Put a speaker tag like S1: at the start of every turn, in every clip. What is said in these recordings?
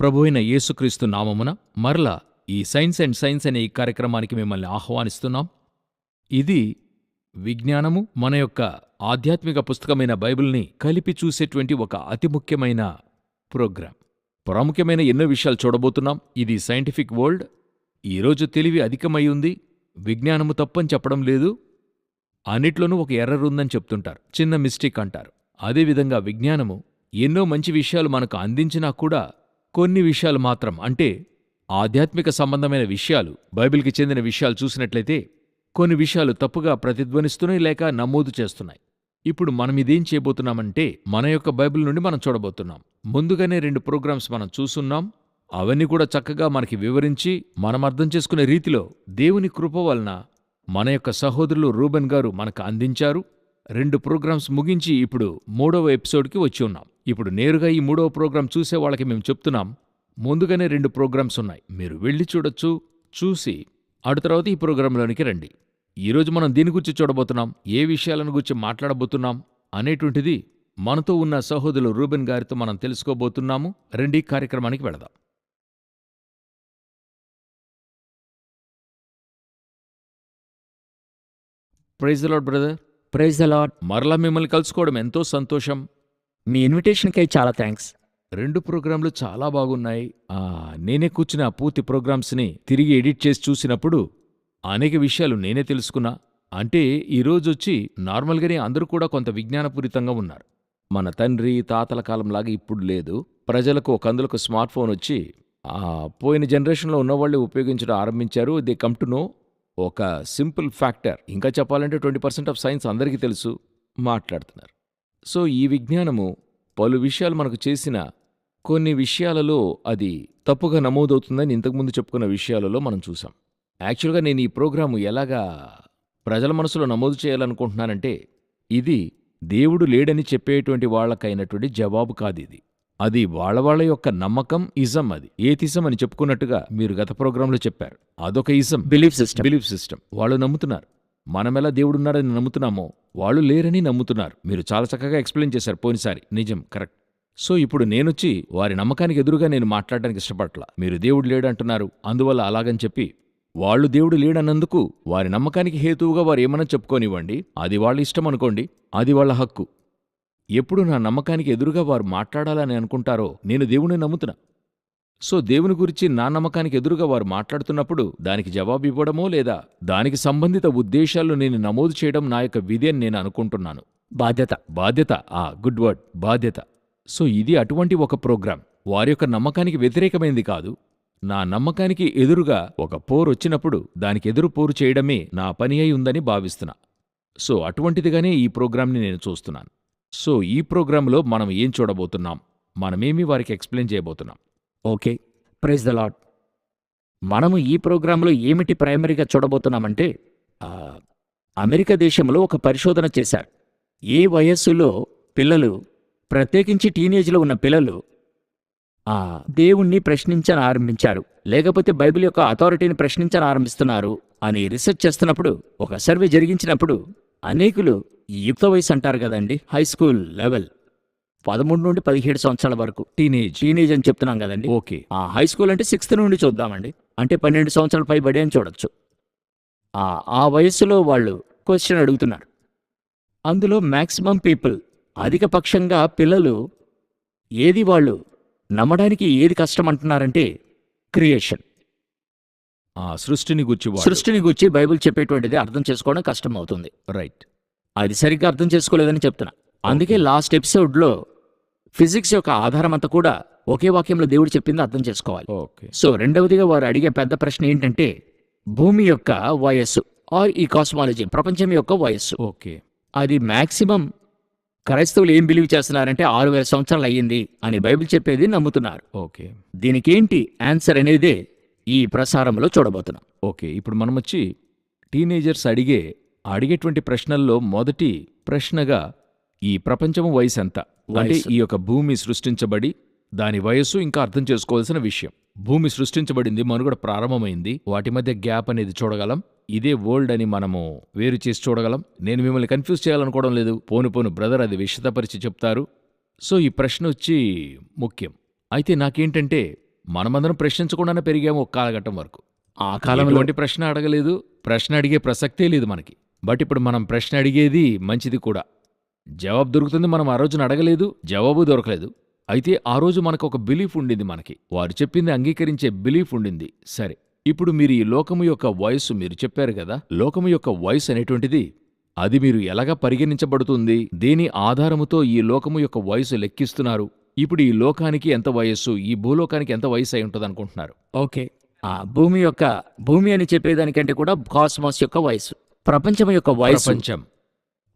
S1: ప్రభువైన యేసుక్రీస్తు నామమున మరల ఈ సైన్స్ అండ్ సైన్స్ అనే ఈ కార్యక్రమానికి మిమ్మల్ని ఆహ్వానిస్తున్నాం. ఇది విజ్ఞానము మన యొక్క ఆధ్యాత్మిక పుస్తకమైన బైబిల్ని కలిపి చూసేటువంటి ఒక అతి ముఖ్యమైన ప్రోగ్రాం. ప్రాముఖ్యమైన ఎన్నో విషయాలు చూడబోతున్నాం. ఇది సైంటిఫిక్ వరల్డ్. ఈరోజు తెలివి అధికమై ఉంది. విజ్ఞానము తప్పని చెప్పడం లేదు. అన్నిట్లోనూ ఒక ఎర్రర్ ఉందని చెప్తుంటారు. చిన్న మిస్టేక్ అంటారు. అదేవిధంగా విజ్ఞానము ఎన్నో మంచి విషయాలు మనకు అందించినా కూడా కొన్ని విషయాలు మాత్రం. అంటే ఆధ్యాత్మిక సంబంధమైన విషయాలు బైబిల్కి చెందిన విషయాలు చూసినట్లయితే కొన్ని విషయాలు తప్పుగా ప్రతిధ్వనిస్తున్నాయి లేక నమోదు చేస్తున్నాయి. ఇప్పుడు మనం ఇదేం చేయబోతున్నామంటే మన యొక్క బైబిల్ నుండి మనం చూడబోతున్నాం. ముందుగానే రెండు ప్రోగ్రామ్స్ మనం చూసున్నాం. అవన్నీ కూడా చక్కగా మనకి వివరించి మనం అర్థం చేసుకునే రీతిలో దేవుని కృప వలన మన యొక్క సహోదరులు రూబెన్ గారు మనకు అందించారు. రెండు ప్రోగ్రామ్స్ ముగించి ఇప్పుడు మూడవ ఎపిసోడ్కి వచ్చి ఉన్నాం. ఇప్పుడు నేరుగా ఈ మూడవ ప్రోగ్రాం చూసే వాళ్ళకి మేము చెప్తున్నాం ముందుగానే రెండు ప్రోగ్రామ్స్ ఉన్నాయి. మీరు వెళ్ళి చూడొచ్చు చూసి అటు తర్వాత ఈ ప్రోగ్రాంలోనికి రండి. ఈరోజు మనం దీని గురించి చూడబోతున్నాం ఏ విషయాలను గురించి మాట్లాడబోతున్నాం అనేటువంటిది మనతో ఉన్న సహోదరులు రూబెన్ గారితో మనం తెలుసుకోబోతున్నాము. రండి కార్యక్రమానికి వెళదాం. Praise lord brother.
S2: Praise the lord
S1: మరలా మిమ్మల్ని కలుసుకోవడం ఎంతో సంతోషం.
S2: మీ ఇన్విటేషన్కై చాలా థ్యాంక్స్
S1: రెండు ప్రోగ్రాంలు చాలా బాగున్నాయి. ఆ, నేనే కూర్చున్న ఆ పూర్తి ప్రోగ్రామ్స్ని తిరిగి ఎడిట్ చేసి చూసినప్పుడు అనేక విషయాలు నేనే తెలుసుకున్నా. అంటే ఈరోజొచ్చి నార్మల్గానే అందరూ కూడా కొంత విజ్ఞానపూరితంగా ఉన్నారు. మన తండ్రి తాతల కాలంలాగా ఇప్పుడు లేదు. ప్రజలకు ఒక స్మార్ట్ ఫోన్ వచ్చి ఆ, పోయిన జనరేషన్లో ఉన్నవాళ్ళే ఉపయోగించడం ఆరంభించారు. దే కమ్ టు నో ఒక సింపుల్ ఫ్యాక్టర్. ఇంకా చెప్పాలంటే ట్వంటీ పర్సెంట్ ఆఫ్ సైన్స్ అందరికీ తెలుసు. మాట్లాడుతున్నారు. సో ఈ విజ్ఞానము పలు విషయాలు మనకు చేసిన కొన్ని విషయాలలో అది తప్పుగా నమోదవుతుందని ఇంతకుముందు చెప్పుకున్న విషయాలలో మనం చూసాం యాక్చువల్గా నేను ఈ ప్రోగ్రాము ఎలాగా ప్రజల మనసులో నమోదు చేయాలనుకుంటున్నానంటే ఇది దేవుడు లేడని చెప్పేటువంటి వాళ్ళకైనటువంటి జవాబు కాదు ఇది అది వాళ్ళ వాళ్ళ యొక్క నమ్మకం ఇజం అది. ఏతిజం అని చెప్పుకున్నట్టుగా మీరు గత ప్రోగ్రాంలో చెప్పారు. అదొక ism.
S2: Belief system.
S1: Belief system. వాళ్ళు నమ్ముతున్నారు. మనమెలా దేవుడున్నాడని నమ్ముతున్నామో వాళ్ళు లేరని నమ్ముతున్నారు. మీరు చాలా చక్కగా ఎక్స్ప్లెయిన్ చేశారు పోయినసారి. నిజం కరెక్ట్. సో ఇప్పుడు నేనొచ్చి వారి నమ్మకానికి ఎదురుగా నేను మాట్లాడడానికి ఇష్టపడట్లా. మీరు దేవుడు లేడంటున్నారు. అందువల్ల అలాగని చెప్పి వాళ్ళు దేవుడు లేడన్నందుకు వారి నమ్మకానికి హేతువుగా వారు ఏమన్నా చెప్పుకోనివ్వండి. అది వాళ్ళ ఇష్టం అనుకోండి. అది వాళ్ళ హక్కు. ఎప్పుడు నా నమ్మకానికి ఎదురుగా వారు మాట్లాడాలని అనుకుంటారో నేను దేవుణ్ణి నమ్ముతున్నా. సో దేవుని గురించి నా నమ్మకానికి ఎదురుగా వారు మాట్లాడుతున్నప్పుడు దానికి జవాబు ఇవ్వడమో లేదా దానికి సంబంధిత ఉద్దేశాలు నేను నమోదు చేయడం నా యొక్క విధి అని నేను అనుకుంటున్నాను.
S2: బాధ్యత.
S1: బాధ్యత. ఆ గుడ్ వర్డ్. బాధ్యత. సో ఇది అటువంటి ఒక ప్రోగ్రాం వారి యొక్క నమ్మకానికి వ్యతిరేకమైంది కాదు. నా నమ్మకానికి ఎదురుగా ఒక పోరు వచ్చినప్పుడు దానికి ఎదురు పోరు చేయడమే నా పని అయి ఉందని భావిస్తున్నా. సో అటువంటిదిగానే ఈ ప్రోగ్రాంని నేను చూస్తున్నాను. సో ఈ ప్రోగ్రాంలో మనం ఏం చూడబోతున్నాం? మనమేమి వారికి ఎక్స్ప్లెయిన్ చేయబోతున్నాం?
S2: ఓకే ప్రైజ్ ద లాడ్ మనము ఈ ప్రోగ్రాంలో ఏమిటి ప్రైమరీగా చూడబోతున్నామంటే అమెరికా దేశంలో ఒక పరిశోధన చేశారు. ఏ వయస్సులో పిల్లలు ప్రత్యేకించి టీనేజ్లో ఉన్న పిల్లలు ఆ దేవుణ్ణి ప్రశ్నించని ఆరంభించారు లేకపోతే బైబిల్ యొక్క అథారిటీని ప్రశ్నించని ఆరంభిస్తున్నారు అని రీసెర్చ్ చేస్తున్నప్పుడు ఒక సర్వే జరిగించినప్పుడు అనేకులు యుక్త వయసు అంటారు కదండి హై స్కూల్ లెవెల్. పదమూడు నుండి పదిహేడు సంవత్సరాల వరకు.
S1: టీనేజ్
S2: టీనేజ్ అని చెప్తున్నాం కదండి.
S1: ఓకే.
S2: ఆ హై స్కూల్ అంటే సిక్స్త్ నుండి చూద్దామండి. అంటే పన్నెండు సంవత్సరాల పైబడి అని చూడొచ్చు. ఆ వయస్సులో వాళ్ళు క్వశ్చన్ అడుగుతున్నారు. అందులో మ్యాక్సిమం పీపుల్ అధిక పక్షంగా పిల్లలు ఏది వాళ్ళు నమ్మడానికి ఏది కష్టం అంటున్నారంటే క్రియేషన్
S1: సృష్టిని గుర్చి
S2: సృష్టిని గురించి బైబిల్ చెప్పేటువంటిది అర్థం చేసుకోవడం కష్టం అవుతుంది
S1: రైట్
S2: అది సరిగ్గా అర్థం చేసుకోలేదని చెప్తున్నా. అందుకే లాస్ట్ ఎపిసోడ్లో ఫిజిక్స్ యొక్క ఆధారం అంతా కూడా ఒకే వాక్యంలో దేవుడు చెప్పింది అర్థం చేసుకోవాలి.
S1: ఓకే.
S2: సో రెండవదిగా వారు అడిగే పెద్ద ప్రశ్న ఏంటంటే భూమి యొక్క వయస్సు ఆర్ ఈ కాస్మాలజీ ప్రపంచం యొక్క వయస్సు.
S1: ఓకే.
S2: అది మాక్సిమం క్రైస్తవులు ఏం బిలీవ్ చేస్తున్నారంటే ఆరు వేల సంవత్సరాలు అయ్యింది అని బైబిల్ చెప్పేది నమ్ముతున్నారు.
S1: ఓకే.
S2: దీనికేంటి ఆన్సర్ అనేదే ఈ ప్రసారంలో చూడబోతున్నాం.
S1: ఓకే. ఇప్పుడు మనం వచ్చి టీనేజర్స్ అడిగే అడిగేటువంటి ప్రశ్నల్లో మొదటి ప్రశ్నగా ఈ ప్రపంచము వయసు ఎంత అంటే. ఈ యొక్క భూమి సృష్టించబడి దాని వయస్సు ఇంకా అర్థం చేసుకోవాల్సిన విషయం. భూమి సృష్టించబడింది మనుగడ ప్రారంభమైంది. వాటి మధ్య గ్యాప్ అనేది చూడగలం. ఇదే వరల్డ్ అని మనము వేరు చేసి చూడగలం. నేను మిమ్మల్ని కన్ఫ్యూజ్ చేయాలనుకోవడం లేదు. పోను పోను బ్రదర్ అది విషతపరిచి చెప్తారు. సో ఈ ప్రశ్న వచ్చి ముఖ్యం. అయితే నాకేంటంటే మనమందరం ప్రశ్నించకుండానే పెరిగాము ఒక కాలఘట్టం వరకు.
S2: ఆ కాలంలో
S1: ప్రశ్న అడగలేదు. ప్రశ్న అడిగే ప్రసక్తే లేదు మనకి. బట్ ఇప్పుడు మనం ప్రశ్న అడిగేది మంచిది కూడా. జవాబు దొరుకుతుంది మనం ఆ రోజున అడగలేదు జవాబు దొరకలేదు. అయితే ఆ రోజు మనకు ఒక బిలీఫ్ ఉండింది మనకి. వారు చెప్పింది అంగీకరించే బిలీఫ్ ఉండింది. సరే ఇప్పుడు మీరు ఈ లోకము యొక్క వయస్సు మీరు చెప్పారు కదా లోకము యొక్క వయసు అనేటువంటిది అది మీరు ఎలాగా పరిగణించబడుతుంది? దేని ఆధారముతో ఈ లోకము యొక్క వయసు లెక్కిస్తున్నారు? ఇప్పుడు ఈ లోకానికి ఎంత వయస్సు? ఈ భూలోకానికి ఎంత వయసు అయి ఉంటుంది అనుకుంటున్నారు
S2: ఓకే. ఆ భూమి యొక్క భూమి అని చెప్పేదానికంటే కూడా కాస్మాస్ యొక్క వయసు ప్రపంచం యొక్క వయసు
S1: ప్రపంచం.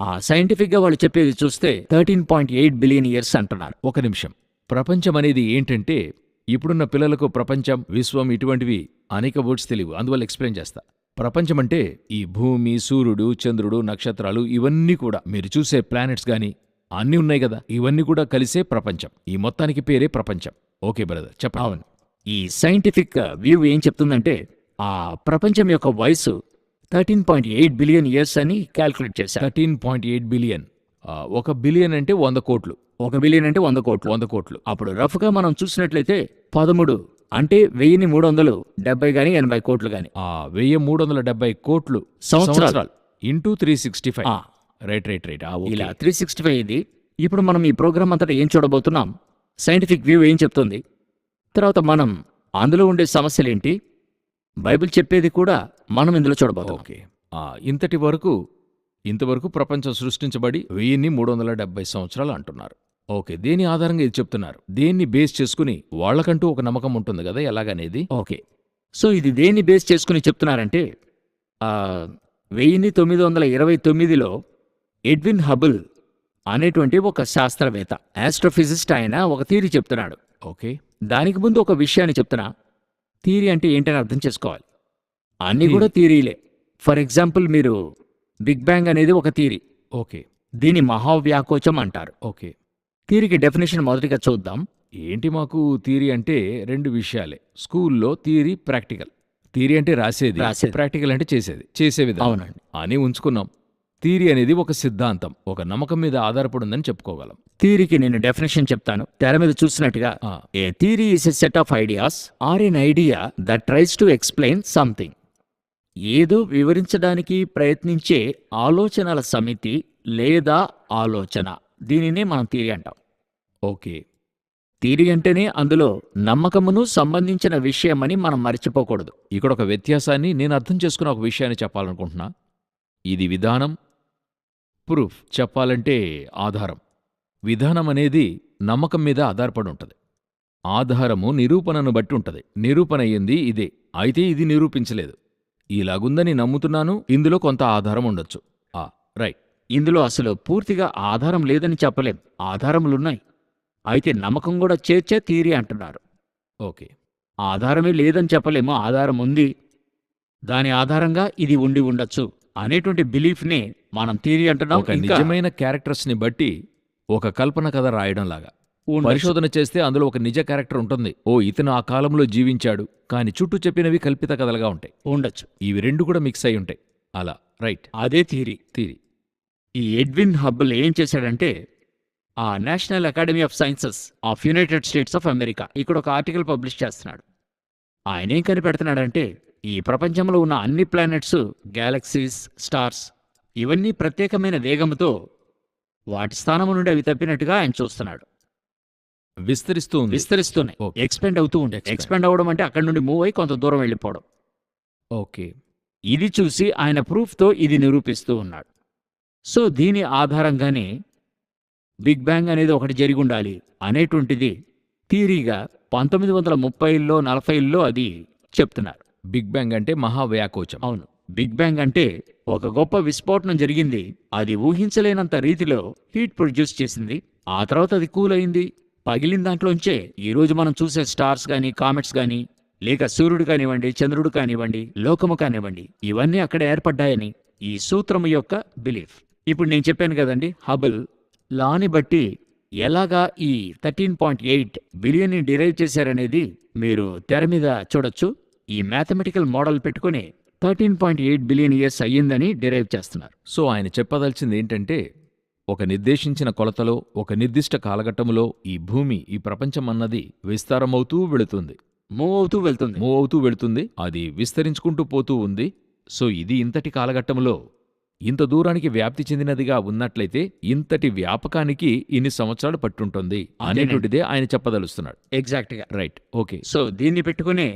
S2: ఆ సైంటిఫిక్గా వాళ్ళు చెప్పేది చూస్తే thirteen point eight billion years అంటున్నారు.
S1: ఒక నిమిషం. ప్రపంచం అనేది ఏంటంటే ఇప్పుడున్న పిల్లలకు ప్రపంచం విశ్వం ఇటువంటివి అనేక వర్డ్స్ తెలియవు. అందువల్ల ఎక్స్ప్లెయిన్ చేస్తా. ప్రపంచం అంటే ఈ భూమి సూర్యుడు చంద్రుడు నక్షత్రాలు ఇవన్నీ కూడా. మీరు చూసే ప్లానెట్స్ గాని అన్నీ ఉన్నాయి కదా. ఇవన్నీ కూడా కలిసే ప్రపంచం. ఈ మొత్తానికి పేరే ప్రపంచం. ఓకే బ్రదర్ చెప్పండి.
S2: అవును. ఈ సైంటిఫిక్ వ్యూ ఏం చెప్తుందంటే ఆ ప్రపంచం యొక్క వయసు thirteen point eight billion years అని క్యాల్కులేట్ చేశారు.
S1: Thirteen point eight billion. ఒక బిలియన్ అంటే వంద కోట్లు.
S2: ఒక బిలియన్ అంటే వంద కోట్లు.
S1: వంద కోట్లు.
S2: అప్పుడు రఫ్గా మనం చూసినట్లయితే పదమూడు అంటే వెయ్యిని మూడు వందలు డెబ్బై గాని ఎనభై కోట్లు గాని.
S1: ఆ వెయ్యి మూడు వందల డెబ్బై కోట్లు
S2: సంవత్సరాలు.
S1: Into three sixty five right right right
S2: ఇలా త్రీ సిక్స్టీ ఫైవ్ ఇది ఇప్పుడు మనం ఈ ప్రోగ్రామ్ అంతటా ఏం చూడబోతున్నాం? సైంటిఫిక్ వ్యూ ఏం చెప్తుంది? తర్వాత మనం అందులో ఉండే సమస్యలు ఏంటి? బైబిల్ చెప్పేది కూడా మనం ఇందులో చూడబోతాం
S1: ఓకే. ఇంతటి వరకు ఇంతవరకు ప్రపంచం సృష్టించబడి వెయ్యిన్ని మూడు వందల డెబ్బై సంవత్సరాలు అంటున్నారు. ఓకే దేని ఆధారంగా ఇది చెప్తున్నారు? దేన్ని బేస్ చేసుకుని వాళ్ళకంటూ ఒక నమ్మకం ఉంటుంది కదా ఎలాగనేది?
S2: ఓకే. సో ఇది దేన్ని బేస్ చేసుకుని చెప్తున్నారంటే వెయ్యిన్ని తొమ్మిది వందల ఇరవై తొమ్మిదిలో ఎడ్విన్ హబుల్ అనేటువంటి ఒక శాస్త్రవేత్త ఆస్ట్రోఫిజిస్ట్ ఆయన ఒక థీరీ చెప్తున్నాడు.
S1: ఓకే.
S2: దానికి ముందు ఒక విషయాన్ని చెప్తున్నా. థీరీ అంటే ఏంటని అర్థం చేసుకోవాలి. అన్నీ కూడా థీరీలే ఫర్ ఎగ్జాంపుల్ మీరు బిగ్ బ్యాంగ్ అనేది ఒక థీరీ
S1: ఓకే.
S2: దీని మహావ్యాకోచం అంటారు.
S1: ఓకే.
S2: థీరీకి డెఫినేషన్ మొదటిగా చూద్దాం.
S1: ఏంటి మాకు థియరీ అంటే రెండు విషయాలే. స్కూల్లో థియరీ ప్రాక్టికల్. థియరీ అంటే రాసేది. ప్రాక్టికల్ అంటే చేసేది. చేసే విధానం.
S2: అవునండి.
S1: అని ఉంచుకున్నాం. థియరీ అనేది ఒక సిద్ధాంతం ఒక నమ్మకం మీద ఆధారపడి ఉందని చెప్పుకోగలం.
S2: థీరీకి నేను డెఫినేషన్ చెప్తాను. తెర మీద చూసినట్టుగా a theory is a set of ideas or an idea that tries to explain something ఏదో వివరించడానికి ప్రయత్నించే ఆలోచనల సమితి లేదా ఆలోచన. దీనినే మనం థీరీ అంటాం.
S1: ఓకే.
S2: థీరీ అంటేనే అందులో నమ్మకమును సంబంధించిన విషయమని మనం మర్చిపోకూడదు.
S1: ఇక్కడ ఒక వ్యత్యాసాన్ని నేను అర్థం చేసుకున్న ఒక విషయాన్ని చెప్పాలనుకుంటున్నా. ఇది విధానం ప్రూఫ్ చెప్పాలంటే ఆధారం. విధానం అనేది నమ్మకం మీద ఆధారపడి ఉంటుంది. ఆధారము నిరూపణను బట్టి ఉంటుంది. నిరూపణ అయ్యింది ఇదే. అయితే ఇది నిరూపించలేదు. ఇలాగుందని నమ్ముతున్నాను. ఇందులో కొంత ఆధారం ఉండొచ్చు. ఆ రైట్.
S2: ఇందులో అసలు పూర్తిగా ఆధారం లేదని చెప్పలేం. ఆధారములున్నాయి. అయితే నమ్మకం కూడా చేర్చే థీరీ అంటున్నారు.
S1: ఓకే.
S2: ఆధారమే లేదని చెప్పలేము. ఆధారం ఉంది. దాని ఆధారంగా ఇది ఉండి ఉండొచ్చు అనేటువంటి బిలీఫ్ని మనం థీరీ అంటున్నాం.
S1: ఒక
S2: ఇంకా
S1: నిజమైన క్యారెక్టర్స్ని బట్టి ఒక కల్పన కథ రాయడం లాగా
S2: ఉండొచ్చు.
S1: పరిశోధన చేస్తే అందులో ఒక నిజ క్యారెక్టర్ ఉంటుంది. ఓ ఇతను ఆ కాలంలో జీవించాడు. కాని చుట్టూ చెప్పినవి కల్పిత కథలుగా ఉంటాయి.
S2: ఉండొచ్చు.
S1: ఇవి రెండు కూడా మిక్స్ అయి ఉంటాయి. అలా. రైట్.
S2: అదే థీరీ
S1: తీరి
S2: ఈ ఎడ్విన్ హబ్బుల్ ఏం చేశాడంటే ఆ National Academy of Sciences of United States of America ఇక్కడ ఒక ఆర్టికల్ పబ్లిష్ చేస్తున్నాడు. ఆయన ఏం కనిపెడుతున్నాడంటే ఈ ప్రపంచంలో ఉన్న అన్ని ప్లానెట్స్ గ్యాలక్సీస్ స్టార్స్ ఇవన్నీ ప్రత్యేకమైన వేగంతో వాటి స్థానం నుండి అవి తప్పినట్టుగా ఆయన చూస్తున్నాడు.
S1: విస్తరిస్తూ
S2: విస్తరిస్తున్నాయి. ఎక్స్పెండ్ అవుతూ
S1: Expand.
S2: ఎక్స్పెండ్ అవ్వడం అంటే అక్కడి నుండి మూవ్ అయి కొంత దూరం వెళ్ళిపోవడం.
S1: ఓకే.
S2: ఇది చూసి ఆయన ప్రూఫ్తో ఇది నిరూపిస్తూ ఉన్నాడు. సో దీని ఆధారంగానే బిగ్ బ్యాంగ్ అనేది ఒకటి జరిగి ఉండాలి అనేటువంటిది థీరీగా పంతొమ్మిది వందల ముప్పైల్లో నలభైల్లో అది చెప్తున్నారు.
S1: బిగ్ బ్యాంగ్ అంటే మహావ్యాకోచం.
S2: అవును. బిగ్ బ్యాంగ్ అంటే ఒక గొప్ప విస్ఫోటనం జరిగింది. అది ఊహించలేనంత రీతిలో హీట్ ప్రొడ్యూస్ చేసింది. ఆ తర్వాత అది కూల్ అయింది. పగిలిన దాంట్లోంచే ఈరోజు మనం చూసే స్టార్స్ కానీ కామెట్స్ కానీ లేక సూర్యుడు కానివ్వండి చంద్రుడు కానివ్వండి లోకము కానివ్వండి ఇవన్నీ అక్కడ ఏర్పడ్డాయని ఈ సూత్రము యొక్క బిలీఫ్. ఇప్పుడు నేను చెప్పాను కదండి హబుల్ లాని బట్టి ఎలాగా ఈ థర్టీన్ పాయింట్ ఎయిట్ బిలియన్ని డిరైవ్ చేశారనేది మీరు తెర మీద చూడొచ్చు. ఈ మ్యాథమెటికల్ మోడల్ పెట్టుకుని thirteen point eight billion years అయ్యిందని డిరైవ్ చేస్తున్నారు.
S1: సో ఆయన చెప్పదలిచింది ఏంటంటే ఒక నిర్దేశించిన కొలతలో ఒక నిర్దిష్ట కాలఘట్టములో ఈ భూమి ఈ ప్రపంచం అన్నది విస్తారమవుతూ వెళుతుంది.
S2: మూవ్ అవుతూ వెళ్తుంది.
S1: మూవ్ అవుతూ వెళుతుంది అది విస్తరించుకుంటూ పోతూ ఉంది. సో ఇది ఇంతటి కాలఘట్టంలో ఇంత దూరానికి వ్యాప్తి చెందినదిగా ఉన్నట్లయితే ఇంతటి వ్యాపకానికి ఇన్ని సంవత్సరాలు పట్టుంటుంది అనేటువంటిదే ఆయన చెప్పదలుస్తున్నాడు.
S2: ఎగ్జాక్ట్గా.
S1: రైట్ ఓకే
S2: సో దీన్ని పెట్టుకునే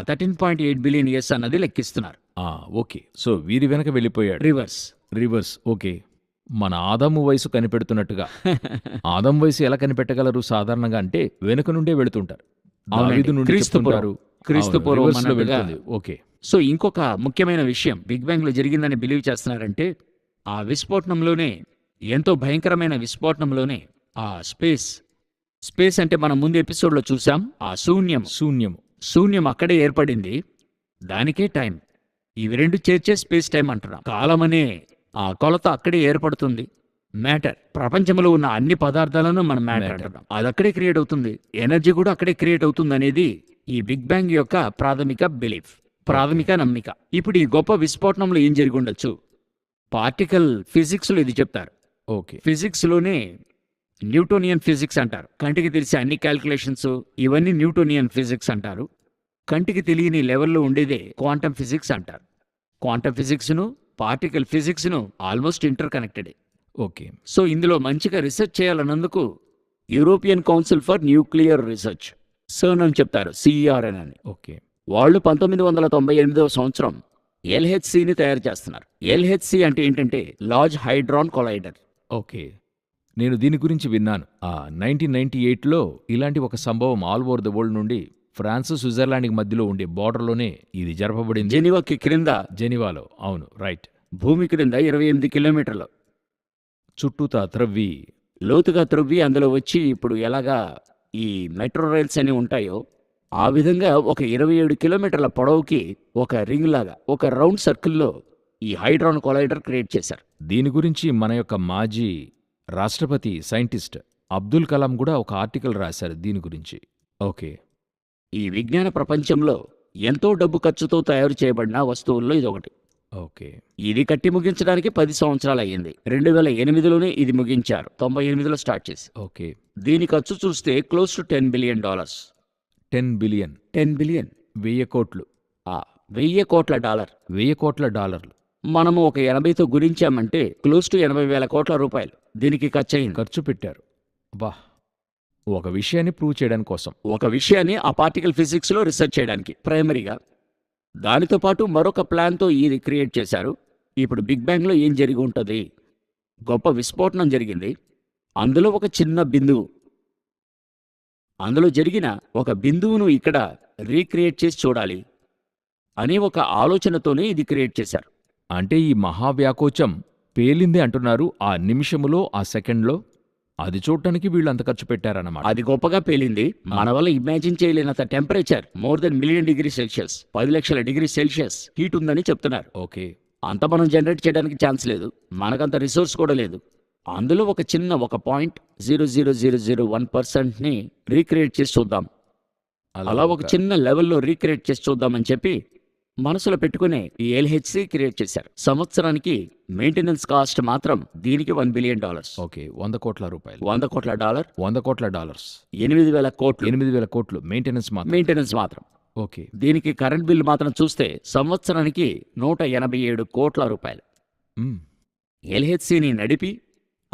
S2: thirteen point eight billion years అన్నది లెక్కిస్తున్నారు.
S1: ఆ, ఓకే. సో వీరి వెనక వెళ్ళిపోయాడు.
S2: Reverse
S1: reverse okay. మన ఆదము వయసు కనిపెడుతున్నట్టుగా. ఆదం వయసు ఎలా కనిపెట్టగలరు సాధారణంగా అంటే వెనుక నుండే వెళుతుంటారు. ఓకే.
S2: సో ఇంకొక ముఖ్యమైన విషయం బిగ్ బ్యాంగ్లో జరిగిందని బిలీవ్ చేస్తున్నారంటే ఆ విస్ఫోటనంలోనే ఎంతో భయంకరమైన విస్ఫోటనంలోనే ఆ స్పేస్ స్పేస్ అంటే మనం ముందు ఎపిసోడ్లో చూసాం ఆ శూన్యం.
S1: శూన్యము.
S2: శూన్యం అక్కడే ఏర్పడింది. దానికే టైం. ఇవి రెండు చేర్చే స్పేస్ టైం అంటున్నాం. కాలం అనే ఆ కొలత అక్కడే ఏర్పడుతుంది. మ్యాటర్. ప్రపంచంలో ఉన్న అన్ని పదార్థాలను మనం మ్యాటర్. అంటున్నాం. అది అక్కడే క్రియేట్ అవుతుంది. ఎనర్జీ కూడా అక్కడే క్రియేట్ అవుతుంది అనేది ఈ బిగ్ బ్యాంగ్ యొక్క ప్రాథమిక బిలీఫ్. ప్రాథమిక నమ్మిక. ఇప్పుడు ఈ గొప్ప విస్ఫోటనంలో ఏం జరిగి ఉండొచ్చు? పార్టికల్ ఫిజిక్స్లో ఇది చెప్తారు.
S1: ఓకే.
S2: ఫిజిక్స్లోనే న్యూటోనియన్ ఫిజిక్స్ అంటారు. కంటికి తెలిసే అన్ని క్యాల్కులేషన్స్ ఇవన్నీ న్యూటోనియన్ ఫిజిక్స్ అంటారు. కంటికి తెలియని లెవెల్లో ఉండేదే క్వాంటమ్ ఫిజిక్స్ అంటారు. క్వాంటమ్ ఫిజిక్స్ను పార్టికల్ ఫిజిక్స్ను almost interconnected
S1: okay.
S2: So ఇందులో మంచిగా research చేయాలన్నందుకు European Council for Nuclear Research CERN అని చెప్తారు సిఈఆర్ఎన్ అని.
S1: ఓకే.
S2: వాళ్ళు పంతొమ్మిది వందల తొంభై ఎనిమిదవ సంవత్సరం ఎల్హెచ్సిని తయారు చేస్తున్నారు. ఎల్హెచ్సి అంటే ఏంటంటే లార్జ్ హైడ్రాన్ కొలైడర్
S1: ఓకే. నేను దీని గురించి విన్నాను. ఆ నైన్టీన్ నైన్టీ ఎయిట్లో ఇలాంటి ఒక సంభవం ఆల్ ఓవర్ ద వరల్డ్ నుండి ఫ్రాన్స్ స్విట్జర్లాండ్కి మధ్యలో ఉండే బార్డర్లోనే ఇది జరపబడింది.
S2: జెనీవాకి క్రింద?
S1: జెనివాలో అవును రైట్.
S2: భూమి క్రింద ఇరవై ఎనిమిది కిలోమీటర్లు.
S1: చుట్టూతా త్రవ్వి.
S2: లోతుగా త్రవ్వి అందులో వచ్చి ఇప్పుడు ఎలాగా ఈ మెట్రో రైల్స్ అని ఉంటాయో ఆ విధంగా ఒక ఇరవై ఏడు కిలోమీటర్ల పొడవుకి ఒక రింగ్ లాగా ఒక రౌండ్ సర్కిల్లో ఈ హైడ్రాన్ కొలైడర్ క్రియేట్ చేశారు.
S1: దీని గురించి మన యొక్క మాజీ రాష్ట్రపతి సైంటిస్ట్ అబ్దుల్ కలాం కూడా ఒక ఆర్టికల్ రాశారు దీని గురించి. ఓకే.
S2: ఈ విజ్ఞాన ప్రపంచంలో ఎంతో డబ్బు ఖర్చుతో తయారు చేయబడిన వస్తువుల్లో ఇది ఒకటి
S1: ఓకే.
S2: ఇది కట్టి ముగించడానికి పది సంవత్సరాలు అయ్యింది. రెండు వేల ఎనిమిదిలోనే ఇది ముగించారు. తొంభై ఎనిమిదిలో స్టార్ట్ చేసి.
S1: ఓకే.
S2: దీని ఖర్చు చూస్తే close to ten billion dollars.
S1: Ten billion.
S2: Ten billion.
S1: వెయ్యి కోట్లు.
S2: వెయ్యి కోట్ల డాలర్.
S1: వెయ్యి కోట్ల డాలర్లు.
S2: మనము ఒక ఎనభైతో గురించామంటే క్లోజ్ టు ఎనభై వేల కోట్ల రూపాయలు దీనికి ఖర్చు అయింది
S1: ఖర్చు పెట్టారు. బా ఒక విషయాన్ని ప్రూవ్ చేయడానికి కోసం.
S2: ఒక విషయాన్ని ఆ పార్టికల్ ఫిజిక్స్లో రీసెర్చ్ చేయడానికి ప్రైమరీగా. దానితో పాటు మరొక ప్లాన్తో ఇది క్రియేట్ చేశారు. ఇప్పుడు బిగ్ బ్యాంగ్లో ఏం జరిగి ఉంటుంది? గొప్ప విస్ఫోటనం జరిగింది. అందులో ఒక చిన్న బిందువు. అందులో జరిగిన ఒక బిందువును ఇక్కడ రీక్రియేట్ చేసి చూడాలి. అనే ఒక ఆలోచనతోనే ఇది క్రియేట్ చేశారు.
S1: అంటే ఈ మహావ్యాకోచం పేలింది అంటున్నారు ఆ నిమిషములో ఆ సెకండ్లో? అది చూడటానికి వీళ్ళు అంత ఖర్చు పెట్టారన్నమాట.
S2: అది గొప్పగా పేలింది. మన వల్ల imagine చేయలేనంత temperature more than million degree Celsius పది లక్షల డిగ్రీ సెల్సియస్ హీట్ ఉందని చెప్తున్నారు.
S1: ఓకే.
S2: అంత మనం జనరేట్ చేయడానికి ఛాన్స్ లేదు. మనకంత రిసోర్స్ కూడా లేదు. అందులో ఒక చిన్న ఒక point zero zero zero zero one పర్సెంట్ని recreate చేసి చూద్దాం. అలా ఒక చిన్న లెవెల్లో రీక్రియేట్ చేసి చూద్దామని చెప్పి మనసులో పెట్టుకుని ఈ ఎల్హెచ్సి క్రియేట్ చేశారు. సంవత్సరానికి మెయింటెనెన్స్ కాస్ట్ మాత్రం దీనికి వన్ బిలియన్ డాలర్స్
S1: ఓకే వంద కోట్ల రూపాయలు.
S2: వంద కోట్ల డాలర్.
S1: వంద కోట్ల డాలర్స్.
S2: ఎనిమిది వేల కోట్లు.
S1: ఎనిమిది వేల కోట్లు మెయింటెనెన్స్ మాత్రం.
S2: మెయింటెనెన్స్ మాత్రం.
S1: ఓకే.
S2: దీనికి కరెంట్ బిల్ మాత్రం చూస్తే సంవత్సరానికి నూట ఎనభై ఏడు కోట్ల రూపాయలు. ఎల్హెచ్సిని నడిపి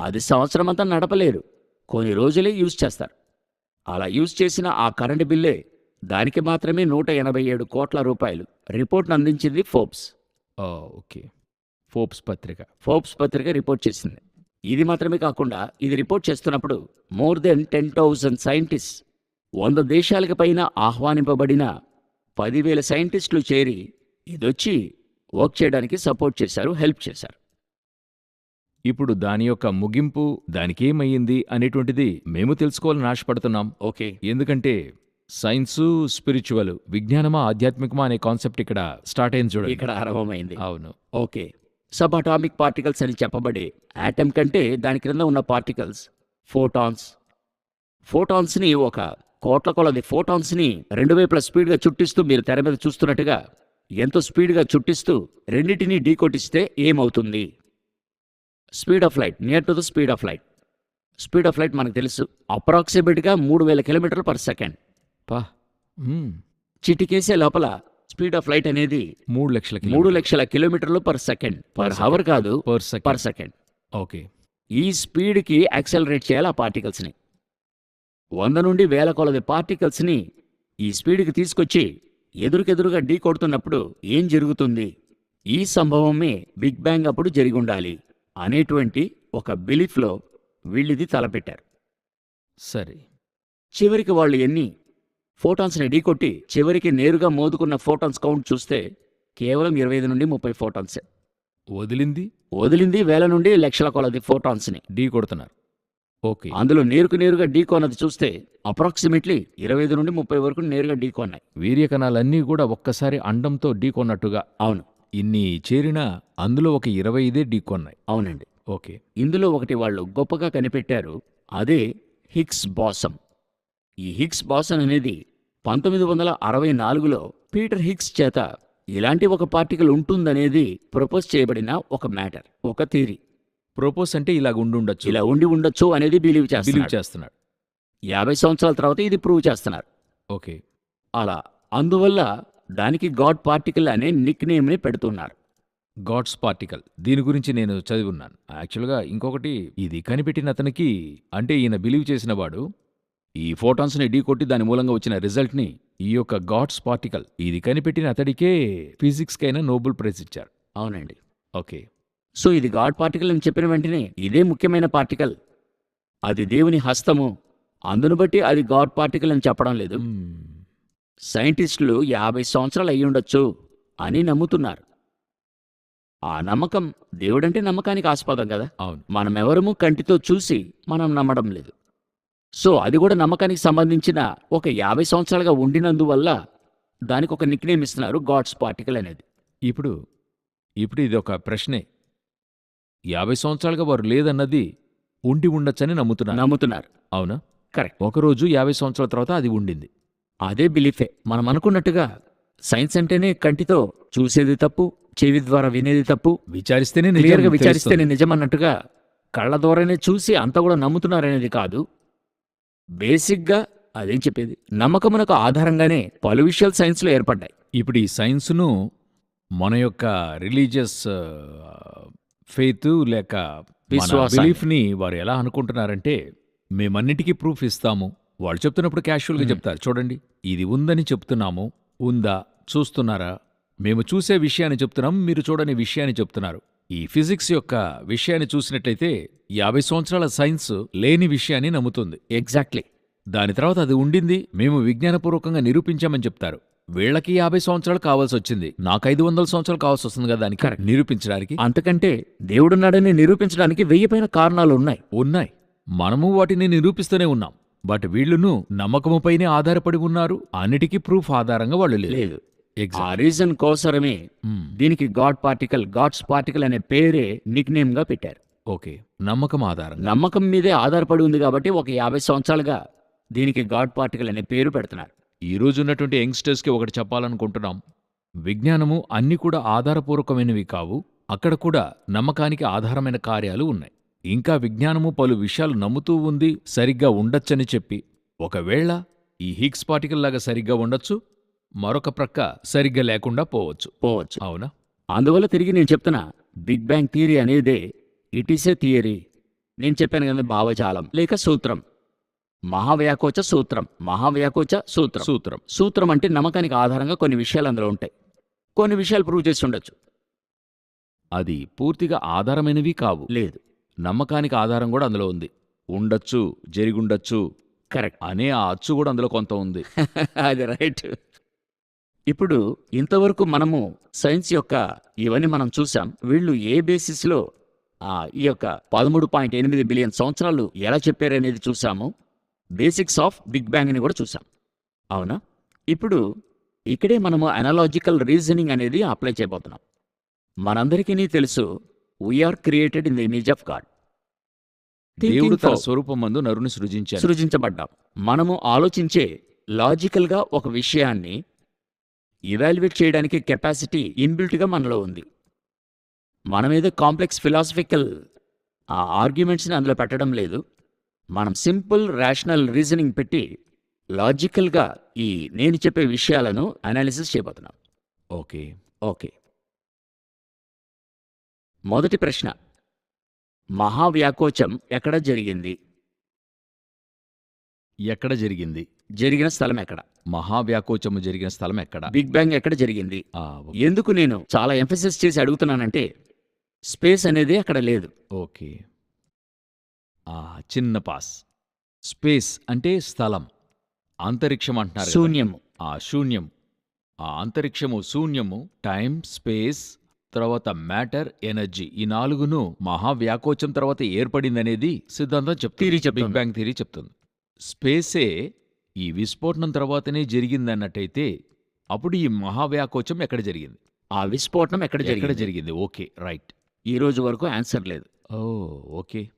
S2: అది సంవత్సరం అంతా నడపలేరు. కొన్ని రోజులే యూజ్ చేస్తారు. అలా యూజ్ చేసిన ఆ కరెంటు బిల్లే దానికి మాత్రమే నూట ఎనభై ఏడు కోట్ల రూపాయలు. రిపోర్ట్ను అందించింది ఫోర్బ్స్.
S1: ఓకే. ఫోర్బ్స్ పత్రిక.
S2: ఫోర్బ్స్ పత్రిక రిపోర్ట్ చేసింది. ఇది మాత్రమే కాకుండా ఇది రిపోర్ట్ చేస్తున్నప్పుడు more than ten thousand scientist వంద దేశాలకు పైన ఆహ్వానింపబడిన పదివేల సైంటిస్టులు చేరి ఇదొచ్చి వర్క్ చేయడానికి సపోర్ట్ చేశారు హెల్ప్ చేశారు.
S1: ఇప్పుడు దాని యొక్క ముగింపు దానికేమయ్యింది అనేటువంటిది మేము తెలుసుకోవాలని ఆశపడుతున్నాం.
S2: ఓకే.
S1: ఎందుకంటే సైన్సు స్పిరిచువల్ విజ్ఞానమా ఆధ్యాత్మికమా అనే కాన్సెప్ట్ ఇక్కడ స్టార్ట్ అయింది చూడండి.
S2: ఇక్కడ ఆరంభమైంది.
S1: అవును.
S2: ఓకే. సబ్ అటామిక్ పార్టికల్స్ అని చెప్పబడే యాటమ్ కంటే దాని క్రింద ఉన్న పార్టికల్స్ ఫోటాన్స్. ఫోటాన్స్ని ఒక కోట్ల కొలది ఫోటాన్స్ని రెండు వైపుల స్పీడ్గా చుట్టిస్తూ మీరు తెర మీద చూస్తున్నట్టుగా ఎంతో స్పీడ్గా చుట్టిస్తూ రెండింటినీ ఢీకొట్టిస్తే ఏమవుతుంది? Speed of light near to the speed of light. Speed of light మనకు తెలుసు. అప్రాక్సిమేట్గా మూడు వేల కిలోమీటర్లు పర్ సెకండ్.
S1: పా.
S2: చిటికేసే లోపల స్పీడ్ ఆఫ్ లైట్ అనేది
S1: మూడు లక్షల
S2: మూడు లక్షల కిలోమీటర్లు పర్ సెకండ్. పర్ హవర్ కాదు
S1: పర్
S2: పర్ సెకండ్.
S1: ఓకే.
S2: ఈ స్పీడ్కి యాక్సలరేట్ చేయాలి ఆ పార్టికల్స్ని. వంద నుండి వేల కొలది పార్టికల్స్ని ఈ స్పీడ్కి తీసుకొచ్చి ఎదురుకెదురుగా ఢీ కొడుతున్నప్పుడు ఏం జరుగుతుంది? ఈ సంభవమే బిగ్ బ్యాంగ్ అప్పుడు జరిగి ఉండాలి అనేటువంటి ఒక బిలీఫ్లో వీళ్ళిది తలపెట్టారు.
S1: సరే.
S2: చివరికి వాళ్ళు ఎన్ని ఫోటాన్స్ని ఢీకొట్టి చివరికి నేరుగా మోదుకున్న ఫోటాన్స్ కౌంట్ చూస్తే కేవలం ఇరవై ఐదు నుండి ముప్పై ఫోటాన్సే.
S1: వదిలింది?
S2: వదిలింది వేల నుండి లక్షల కొలది ఫోటాన్స్ని.
S1: ఢీ కొడుతున్నారు ఓకే.
S2: అందులో నేరుకు నేరుగా ఢీకొన్నది చూస్తే అప్రాక్సిమేట్లీ ఇరవై ఐదు నుండి ముప్పై వరకు నేరుగా ఢీకొన్నాయి.
S1: వీర్య కణాలన్నీ కూడా ఒక్కసారి అండంతో ఢీకొన్నట్టుగా.
S2: అవును.
S1: ఇన్ని చేరినా అందులో ఒక ఇరవై ఐదే ఢీకొన్నాయి.
S2: అవునండి.
S1: ఓకే.
S2: ఇందులో ఒకటి వాళ్ళు గొప్పగా కనిపెట్టారు అదే హిగ్స్ బాసం ఈ హిగ్స్ బాసన్ అనేది పంతొమ్మిది వందల అరవై నాలుగులో పీటర్ హిగ్స్ చేత ఇలాంటి ఒక పార్టికల్ ఉంటుందనేది ప్రపోజ్ చేయబడిన ఒక మ్యాటర్ ఒక థియరీ
S1: ప్రపోజ్ అంటే ఇలాగ ఉండుండొచ్చు
S2: ఇలా ఉండి ఉండొచ్చు అనేది బిలీవ్
S1: బిలీవ్ చేస్తున్నాడు.
S2: యాభై సంవత్సరాల తర్వాత ఇది ప్రూవ్ చేస్తున్నారు.
S1: ఓకే.
S2: అలా అందువల్ల దానికి గాడ్ పార్టికల్ అనే నిక్ నేమ్ని పెడుతున్నారు.
S1: God's particle. దీని గురించి నేను చదివి ఉన్నాను యాక్చువల్గా ఇంకొకటి ఇది కనిపెట్టిన అతనికి అంటే ఈయన బిలీవ్ చేసిన వాడు ఈ ఫోటాన్స్ని ఢీ కొట్టి దాని మూలంగా వచ్చిన రిజల్ట్ని ఈ యొక్క గాడ్స్ పార్టికల్ ఇది కనిపెట్టిన అతడికే ఫిజిక్స్కైనా నోబెల్ ప్రైజ్ ఇచ్చారు.
S2: అవునండి.
S1: ఓకే.
S2: సో ఇది గాడ్ పార్టికల్ అని చెప్పిన వెంటనే ఇదే ముఖ్యమైన పార్టికల్. అది దేవుని హస్తము. అందును బట్టి అది గాడ్ పార్టికల్ అని చెప్పడం లేదు. సైంటిస్టులు యాభై సంవత్సరాలు అయి ఉండొచ్చు అని నమ్ముతున్నారు. ఆ నమ్మకం దేవుడంటే నమ్మకానికి ఆస్పదం కదా?
S1: అవును.
S2: మనమెవరము కంటితో చూసి మనం నమ్మడం లేదు. సో అది కూడా నమ్మకానికి సంబంధించిన ఒక యాభై సంవత్సరాలుగా ఉండినందువల్ల దానికి ఒక నిక్నేమ్ ఇస్తున్నారు గాడ్స్ పార్టికల్ అనేది.
S1: ఇప్పుడు ఇప్పుడు ఇది ఒక ప్రశ్నే. యాభై సంవత్సరాలుగా వారు లేదన్నది ఉండి ఉండొచ్చని నమ్ముతున్నారు.
S2: నమ్ముతున్నారు.
S1: అవునా?
S2: కరెక్ట్.
S1: ఒకరోజు యాభై సంవత్సరాల తర్వాత అది ఉండింది.
S2: అదే బిలీఫే. మనం అనుకున్నట్టుగా సైన్స్ అంటేనే కంటితో చూసేది తప్పు చెవి ద్వారా వినేది తప్పు
S1: విచారిస్తేనే
S2: క్లియర్గా. విచారిస్తేనే నిజం అన్నట్టుగా కళ్ళ ద్వారానే చూసి అంతా కూడా నమ్ముతున్నారనేది కాదు. బేసిక్గా అదేం చెప్పేది? నమ్మకమునకు ఆధారంగానే పలు విషయాలు సైన్స్లో ఏర్పడ్డాయి.
S1: ఇప్పుడు ఈ సైన్స్ను మన యొక్క రిలీజియస్ ఫెయిత్ లేక
S2: విశ్వాసాన్ని.
S1: బిలీఫ్ని వారు ఎలా అనుకుంటున్నారంటే మేమన్నిటికీ ప్రూఫ్ ఇస్తాము. వాళ్ళు చెప్తున్నప్పుడు క్యాషువల్గా. చెప్తారు. చూడండి ఇది ఉందని చెప్తున్నాము. ఉందా? చూస్తున్నారా? మేము చూసే విషయాన్ని చెప్తున్నాం. మీరు చూడని విషయాన్ని చెప్తున్నారు. ఈ ఫిజిక్స్ యొక్క విషయాన్ని చూసినట్లయితే యాభై సంవత్సరాల సైన్స్ లేని విషయాన్ని నమ్ముతుంది.
S2: ఎగ్జాక్ట్లీ
S1: దాని తర్వాత అది ఉండింది మేము విజ్ఞానపూర్వకంగా నిరూపించామని చెప్తారు. వీళ్ళకి యాభై సంవత్సరాలు కావాల్సి వచ్చింది. నాకు ఐదు వందల సంవత్సరాలు కావాల్సి వస్తుంది కదా దానికి. నిరూపించడానికి?
S2: అంతకంటే దేవుడున్నాడని నిరూపించడానికి వెయ్యి పైన కారణాలు ఉన్నాయి.
S1: ఉన్నాయి. మనము వాటిని నిరూపిస్తూనే ఉన్నాం. బట్ వీళ్ళును నమ్మకముపైనే ఆధారపడి ఉన్నారు. అన్నిటికీ ప్రూఫ్ ఆధారంగా వాళ్ళు లేదు.
S2: ఆ రీజన్ కోసరమే
S1: మ్మ్.
S2: దీనికి గాడ్ పార్టికల్ గాడ్స్ పార్టికల్ అనే పేరే నిక్గా పెట్టారు.
S1: ఓకే. నమ్మకం ఆధారంగా.
S2: నమ్మకం మీదే ఆధారపడి ఉంది కాబట్టి ఒక యాభై సంవత్సరాలుగా దీనికి గాడ్ పార్టికల్ అనే పేరు పెడుతున్నారు.
S1: ఈ రోజు ఉన్నటువంటి యంగ్స్టర్స్కి ఒకటి చెప్పాలనుకుంటున్నాం. విజ్ఞానము అన్ని కూడా ఆధారపూర్వకమైనవి కావు. అక్కడ కూడా నమ్మకానికి ఆధారమైన కార్యాలు ఉన్నాయి. ఇంకా విజ్ఞానము పలు విషయాలు నమ్ముతూ ఉంది సరిగ్గా ఉండొచ్చని చెప్పి. ఒకవేళ ఈ హిగ్స్ పార్టికల్ లాగా సరిగ్గా ఉండొచ్చు మరొక ప్రక్క సరిగ్గా లేకుండా పోవచ్చు.
S2: పోవచ్చు.
S1: అవునా?
S2: అందువల్ల తిరిగి నేను చెప్తున్నా బిగ్ బ్యాంగ్ థియరీ అనేదే ఇట్ ఈస్ ఏ థియరీ నేను చెప్పాను కదా భావజాలం లేక సూత్రం. మహావ్యాకోచ సూత్రం మహావ్యాకోచ సూత్రం.
S1: సూత్రం.
S2: సూత్రం అంటే నమ్మకానికి ఆధారంగా కొన్ని విషయాలు అందులో ఉంటాయి. కొన్ని విషయాలు ప్రూవ్ చేసి ఉండొచ్చు.
S1: అది పూర్తిగా ఆధారమైనవి కావు.
S2: లేదు.
S1: నమ్మకానికి ఆధారం కూడా అందులో ఉంది. ఉండొచ్చు జరిగుండొచ్చు
S2: కరెక్ట్
S1: అనే ఆ అచ్చు కూడా అందులో కొంత ఉంది.
S2: అది రైట్ ఇప్పుడు ఇంతవరకు మనము సైన్స్ యొక్క ఇవన్నీ మనం చూసాం వీళ్ళు ఏ బేసిస్లో ఆ, ఈ యొక్క పదమూడు పాయింట్ ఎనిమిది బిలియన్ సంవత్సరాలు ఎలా చెప్పారనేది చూసాము బేసిక్స్ ఆఫ్ బిగ్ బ్యాంగ్ అని కూడా చూసాం అవునా? ఇప్పుడు ఇక్కడే మనము అనాలాజికల్ రీజనింగ్ అనేది అప్లై చేయబోతున్నాం. మనందరికీ తెలుసు we are created in the image of God
S1: దేవుడు తన స్వరూపం మందు నరుని సృజించాడు.
S2: సృజించబడ్డాం. మనము ఆలోచించే లాజికల్గా ఒక విషయాన్ని ఇవాల్యుయేట్ చేయడానికి కెపాసిటీ ఇన్బిల్ట్గా మనలో ఉంది. మనం ఏదో కాంప్లెక్స్ ఫిలాసఫికల్ ఆ ఆర్గ్యుమెంట్స్ని అందులో పెట్టడం లేదు. మనం సింపుల్ రేషనల్ రీజనింగ్ పెట్టి లాజికల్గా ఈ నేను చెప్పే విషయాలను అనాలిసిస్ చేయబోతున్నాం.
S1: ఓకే.
S2: ఓకే. మొదటి ప్రశ్న. మహావ్యాకోచం ఎక్కడ జరిగింది?
S1: ఎక్కడ జరిగింది?
S2: జరిగిన స్థలం ఎక్కడ?
S1: మహావ్యాకోచము జరిగిన స్థలం ఎక్కడ?
S2: బిగ్ బ్యాంగ్ ఎక్కడ జరిగింది? ఎందుకు నేను చాలా ఎంఫసిస్ చేసి అడుగుతున్నానంటే స్పేస్ అనేది అక్కడ లేదు.
S1: ఓకే. ఆ, చిన్న పాస్. స్పేస్ అంటే స్థలం. అంతరిక్షం అంటున్నారు.
S2: శూన్యము.
S1: ఆ శూన్యం ఆ అంతరిక్షము శూన్యము టైం స్పేస్ తర్వాత మ్యాటర్ ఎనర్జీ. ఈ నాలుగును మహావ్యాకోచం తర్వాత ఏర్పడిందనేది సిద్ధాంతం చెప్తుంది. బిగ్. బ్యాంగ్ థియరీ చెప్తుంది. స్పేసే ఈ విస్ఫోటనం తర్వాతనే జరిగిందన్నట్టయితే అప్పుడు ఈ మహావ్యాకోచం ఎక్కడ జరిగింది?
S2: ఆ విస్ఫోటనం ఎక్కడ
S1: ఎక్కడ
S2: జరిగింది?
S1: జరిగింది? Okay right.
S2: ఈ రోజు వరకు ఆన్సర్ లేదు.
S1: ఓ ఓకే.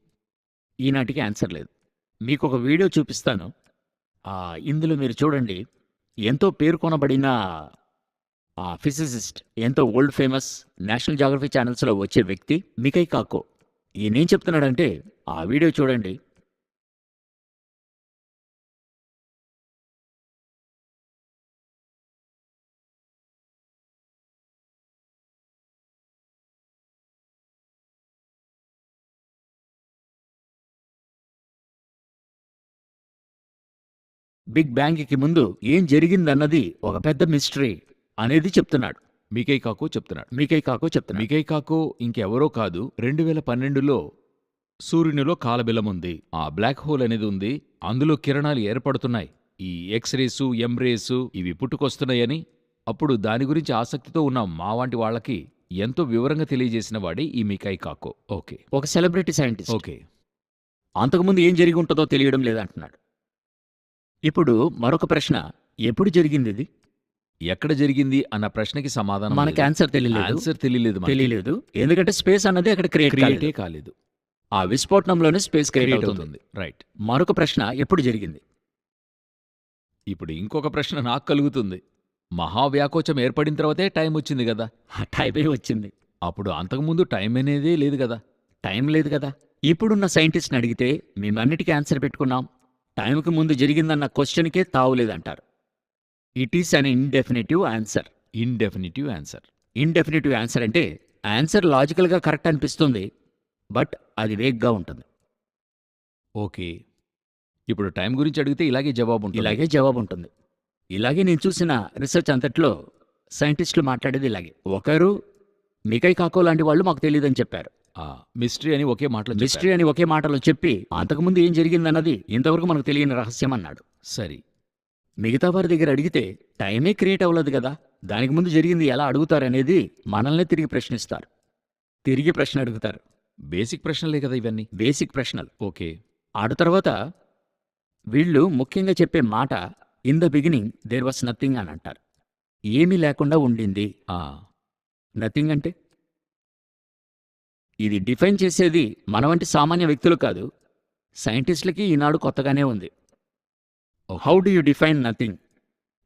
S2: ఈనాటికి ఆన్సర్ లేదు. మీకు ఒక వీడియో చూపిస్తాను. ఆ, ఇందులో మీరు చూడండి. ఎంతో పేర్కొనబడిన ఫిజిసిస్ట్ ఎంతో ఓల్డ్ ఫేమస్ నేషనల్ జాగ్రఫీ ఛానల్స్లో వచ్చే వ్యక్తి మికై కాకో. ఈయన ఏం చెప్తున్నాడంటే ఆ వీడియో చూడండి. బిగ్ బ్యాంగ్కి ముందు ఏం జరిగిందన్నది ఒక పెద్ద మిస్టరీ అనేది చెప్తున్నాడు.
S1: మికై కాకు చెప్తున్నాడు.
S2: మికై కాకో చెప్తున్నాడు.
S1: మికై కాకు ఇంకెవరో కాదు. రెండు వేల పన్నెండులో సూర్యునిలో కాలబిలం ఉంది. ఆ బ్లాక్ హోల్ అనేది ఉంది. అందులో కిరణాలు ఏర్పడుతున్నాయి. ఈ ఎక్స్ రేసు ఎం రేసు ఇవి పుట్టుకొస్తున్నాయని. అప్పుడు దాని గురించి ఆసక్తితో ఉన్న మా వంటి వాళ్ళకి ఎంతో వివరంగా తెలియజేసిన వాడే ఈ మికై కాకో. ఓకే.
S2: ఒక సెలబ్రిటీ సైంటిస్ట్.
S1: ఓకే.
S2: అంతకుముందు ఏం జరిగి ఉంటుందో తెలియడం లేదంటున్నాడు. ఇప్పుడు మరొక ప్రశ్న ఎప్పుడు జరిగింది ఇది?
S1: ఎక్కడ జరిగింది అన్న ప్రశ్నకి సమాధానం
S2: మనకి. ఆన్సర్ తెలియలేదు.
S1: ఆన్సర్ తెలియలేదు.
S2: తెలియలేదు. ఎందుకంటే స్పేస్ అన్నది అక్కడ క్రియేట్
S1: కాలేదు.
S2: ఆ విస్ఫోటనంలోనే స్పేస్ క్రియేట్ అవుతుంది.
S1: రైట్
S2: మరొక ప్రశ్న ఎప్పుడు జరిగింది?
S1: ఇప్పుడు ఇంకొక ప్రశ్న నాకు కలుగుతుంది. మహావ్యాకోచం ఏర్పడిన తర్వాతే టైం వచ్చింది కదా.
S2: టైమే వచ్చింది.
S1: అప్పుడు అంతకుముందు టైం అనేదే లేదు కదా.
S2: టైం లేదు కదా. ఇప్పుడున్న సైంటిస్ట్ని అడిగితే మేమన్నిటికీ ఆన్సర్ పెట్టుకున్నాం. టైంకి ముందు జరిగిందన్న క్వశ్చన్కే తావులేదంటారు. It is an indefinitive answer
S1: indefinitive answer
S2: indefinitive answer అంటే ఆన్సర్ లాజికల్గా కరెక్ట్ అనిపిస్తుంది బట్ అది వేగ్గా ఉంటుంది.
S1: ఓకే. ఇప్పుడు టైం గురించి అడిగితే ఇలాగే జవాబు ఉంటుంది.
S2: ఇలాగే జవాబు ఉంటుంది. ఇలాగే నేను చూసిన రీసెర్చ్ అంతట్లో సైంటిస్టులు మాట్లాడేది ఇలాగే. ఒకరు మికై కాకో లాంటి వాళ్ళు మాకు తెలియదని చెప్పారు.
S1: మిస్టరీ అని ఒకే మాటలో.
S2: మిస్టరీ అని ఒకే మాటలో చెప్పి అంతకుముందు ఏం జరిగిందన్నది ఇంతవరకు మనకు తెలియని రహస్యం అన్నాడు.
S1: సరి.
S2: మిగతా వారి దగ్గర అడిగితే టైమే క్రియేట్ అవ్వలేదు కదా దానికి ముందు జరిగింది ఎలా అడుగుతారనేది మనల్నే తిరిగి ప్రశ్నిస్తారు. తిరిగి ప్రశ్న అడుగుతారు.
S1: బేసిక్ ప్రశ్నలే కదా ఇవన్నీ.
S2: బేసిక్ ప్రశ్నలు.
S1: ఓకే.
S2: ఆడ తర్వాత వీళ్ళు ముఖ్యంగా చెప్పే మాట in the beginning there was nothing అని అంటారు. ఏమీ లేకుండా ఉండింది.
S1: ఆ,
S2: నథింగ్ అంటే? ఇది డిఫైన్ చేసేది మన వంటి సామాన్య వ్యక్తులు కాదు. సైంటిస్టులకి ఈనాడు కొత్తగానే ఉంది. How do you define nothing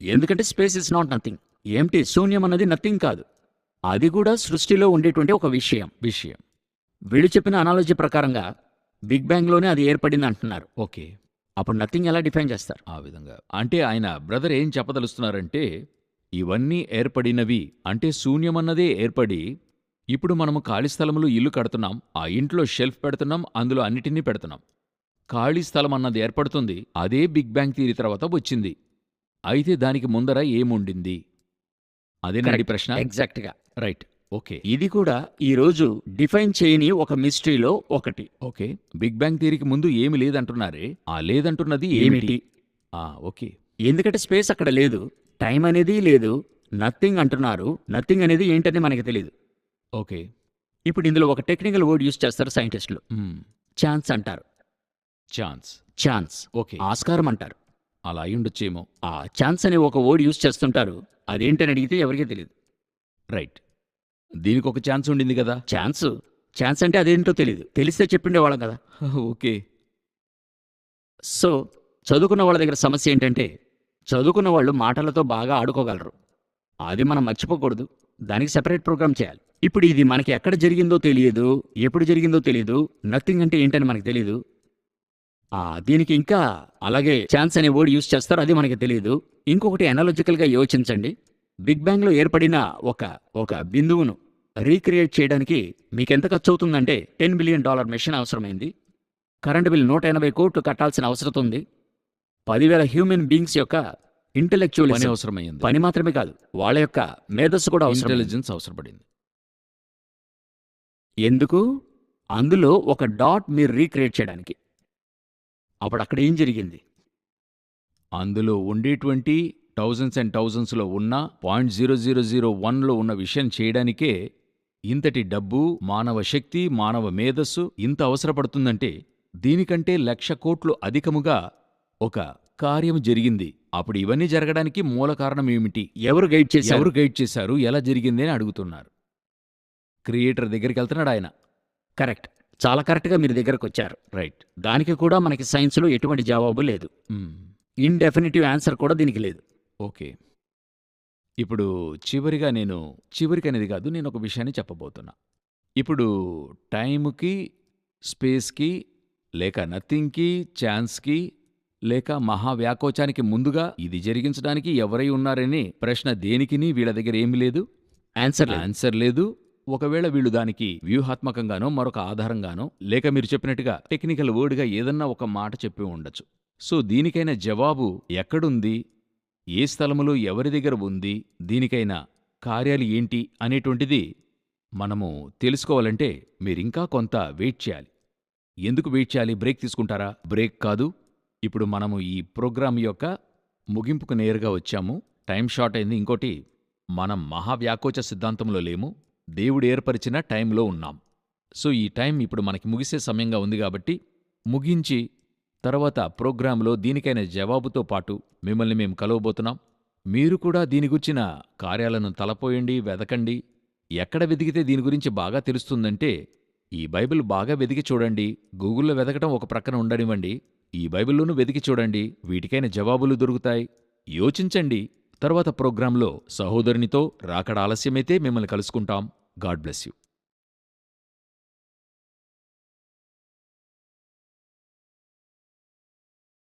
S2: ఎందుకంటే స్పేస్ ఇస్ నాట్ నథింగ్ ఏమిటి? శూన్యం అన్నది నథింగ్ కాదు. అది కూడా సృష్టిలో ఉండేటువంటి ఒక విషయం.
S1: విషయం.
S2: వీళ్ళు చెప్పిన అనాలజీ ప్రకారంగా బిగ్ బ్యాంగ్లోనే అది ఏర్పడింది అంటున్నారు.
S1: ఓకే.
S2: అప్పుడు నథింగ్ ఎలా డిఫైన్ చేస్తారు?
S1: ఆ విధంగా. అంటే ఆయన బ్రదర్ ఏం చెప్పదలుస్తున్నారంటే ఇవన్నీ ఏర్పడినవి అంటే శూన్యమన్నదే ఏర్పడి ఇప్పుడు మనము ఖాళీ స్థలములు ఇల్లు కడుతున్నాం ఆ ఇంట్లో షెల్ఫ్ పెడుతున్నాం అందులో అన్నిటినీ పెడుతున్నాం. ఖాళీ స్థలం అన్నది ఏర్పడుతుంది అదే బిగ్ బ్యాంగ్ థియరీ తర్వాత వచ్చింది. అయితే దానికి ముందర ఏముండింది? అదేనండి
S2: Correct.
S1: ప్రశ్న?
S2: ఎగ్జాక్ట్గా
S1: రైట్. ఓకే.
S2: ఇది కూడా ఈ రోజు డిఫైన్ చేయని ఒక మిస్టరీలో ఒకటి.
S1: ఓకే. బిగ్ బ్యాంగ్ థియరీకి ముందు ఏమి లేదంటున్నారే? ఆ లేదంటున్నది ఏమిటి?
S2: ఏమిటి?
S1: ఆ ఓకే.
S2: ఎందుకంటే స్పేస్ అక్కడ లేదు. టైం అనేది లేదు. నథింగ్ అంటున్నారు. నథింగ్ అనేది ఏంటని మనకి తెలియదు
S1: ఓకే.
S2: ఇప్పుడు ఇందులో ఒక టెక్నికల్ వర్డ్ యూస్ చేస్తారు సైంటిస్టులు. ఛాన్స్ అంటారు.
S1: ఛాన్స్.
S2: ఛాన్స్.
S1: ఓకే.
S2: ఆస్కారం అంటారు.
S1: అలా అయి ఉండొచ్చేమో.
S2: ఆ ఛాన్స్ అనే ఒక వర్డ్ యూస్ చేస్తుంటారు. అదేంటని అడిగితే ఎవరికీ తెలియదు
S1: రైట్. దీనికి ఒక ఛాన్స్ ఉండింది కదా.
S2: ఛాన్స్. ఛాన్స్ అంటే అదేంటో తెలియదు తెలిస్తే చెప్పిండేవాళ్ళం కదా.
S1: ఓకే.
S2: సో చదువుకున్న వాళ్ళ దగ్గర సమస్య ఏంటంటే చదువుకున్న వాళ్ళు మాటలతో బాగా ఆడుకోగలరు. అది మనం మర్చిపోకూడదు. దానికి సెపరేట్ ప్రోగ్రామ్ చేయాలి. ఇప్పుడు ఇది మనకి ఎక్కడ జరిగిందో తెలియదు. ఎప్పుడు జరిగిందో తెలియదు. నథింగ్ అంటే ఏంటని మనకు తెలియదు దీనికి ఇంకా అలాగే ఛాన్స్ అనే వర్డ్ యూస్ చేస్తారు అది మనకి తెలియదు ఇంకొకటి అనలాజికల్గా యోచించండి. బిగ్ బ్యాంగ్లో ఏర్పడిన ఒక ఒక బిందువును రీక్రియేట్ చేయడానికి మీకు ఎంత ఖర్చు అవుతుందంటే టెన్ బిలియన్ డాలర్ మెషిన్ అవసరమైంది. కరెంట్ బిల్ నూట ఎనభై కోట్లు కట్టాల్సిన అవసరం ఉంది. పదివేల హ్యూమన్ బీయింగ్స్ యొక్క ఇంటెలెక్చువల్
S1: పని అవసరమైంది.
S2: పని మాత్రమే కాదు వాళ్ళ యొక్క మేధస్సు కూడా అవసరం
S1: ఇంటెలిజెన్స్ అవసరపడింది.
S2: ఎందుకు? అందులో ఒక డాట్ మీరు రీక్రియేట్ చేయడానికి. అప్పుడు అక్కడ ఏం జరిగింది?
S1: అందులో ఉండేటువంటి థౌజండ్స్ అండ్ థౌజండ్స్లో ఉన్న పాయింట్ జీరో జీరో జీరో వన్లో ఉన్న విషయం చేయడానికే ఇంతటి డబ్బు మానవ శక్తి మానవ మేధస్సు ఇంత అవసరపడుతుందంటే దీనికంటే లక్ష కోట్లు అధికముగా ఒక కార్యం జరిగింది. అప్పుడు ఇవన్నీ జరగడానికి మూల కారణం ఏమిటి?
S2: ఎవరు గైడ్ చేశారు?
S1: ఎవరు గైడ్ చేశారు? ఎలా జరిగింది అని అడుగుతున్నారు. క్రియేటర్ దగ్గరికి వెళ్తున్నాడు ఆయన.
S2: కరెక్ట్. చాలా కరెక్ట్గా మీరు దగ్గరకు వచ్చారు
S1: రైట్.
S2: దానికి కూడా మనకి సైన్స్లో ఎటువంటి జవాబు లేదు. ఇన్డెఫినిటివ్ ఆన్సర్ కూడా దీనికి లేదు.
S1: ఓకే. ఇప్పుడు చివరిగా నేను చివరికి అనేది కాదు నేను ఒక విషయాన్ని చెప్పబోతున్నా. ఇప్పుడు టైంకి స్పేస్కి లేక నథింగ్కి ఛాన్స్కి లేక మహావ్యాకోచానికి ముందుగా ఇది జరిగించడానికి ఎవరై ఉన్నారని ప్రశ్న దేనికిని వీళ్ళ దగ్గర ఏమీ లేదు?
S2: ఆన్సర్
S1: ఆన్సర్ లేదు. ఒకవేళ వీళ్ళు దానికి వ్యూహాత్మకంగానో మరొక ఆధారంగానో లేక మీరు చెప్పినట్టుగా టెక్నికల్ వర్డ్గా ఏదన్నా ఒక మాట చెప్పి ఉండొచ్చు. సో దీనికైనా జవాబు ఎక్కడుంది? ఏ స్థలములో ఎవరి దగ్గర ఉంది? దీనికైనా కార్యాలు ఏంటి? అనేటువంటిది మనము తెలుసుకోవాలంటే మీరింకా కొంత వెయిట్ చేయాలి. ఎందుకు వెయిట్ చేయాలి? బ్రేక్ తీసుకుంటారా? బ్రేక్ కాదు. ఇప్పుడు మనము ఈ ప్రోగ్రాం యొక్క ముగింపుకు నేరుగా వచ్చాము. టైం షార్ట్ అయింది. ఇంకోటి మనం మహావ్యాకోచ సిద్ధాంతంలో లేము. దేవుడు ఏర్పరిచిన టైంలో ఉన్నాం. సో ఈ టైం ఇప్పుడు మనకి ముగిసే సమయంగా ఉంది కాబట్టి ముగించి తర్వాత ప్రోగ్రాంలో దీనికైన జవాబుతో పాటు మిమ్మల్ని మేము కలవబోతున్నాం. మీరు కూడా దీని గురించిన కార్యాలను తలపోయండి వెదకండి. ఎక్కడ వెతికితే దీని గురించి బాగా తెలుస్తుందంటే ఈ బైబిల్ బాగా వెతికి చూడండి. గూగుల్లో వెదకటం ఒక ప్రక్కన ఉండనివ్వండి. ఈ బైబిల్లోనూ వెతికి చూడండి. వీటికైన జవాబులు దొరుకుతాయి. యోచించండి. తర్వాత ప్రోగ్రాంలో సహోదరునితో రాకడ ఆలస్యమైతే మిమ్మల్ని కలుసుకుంటాం. God bless you.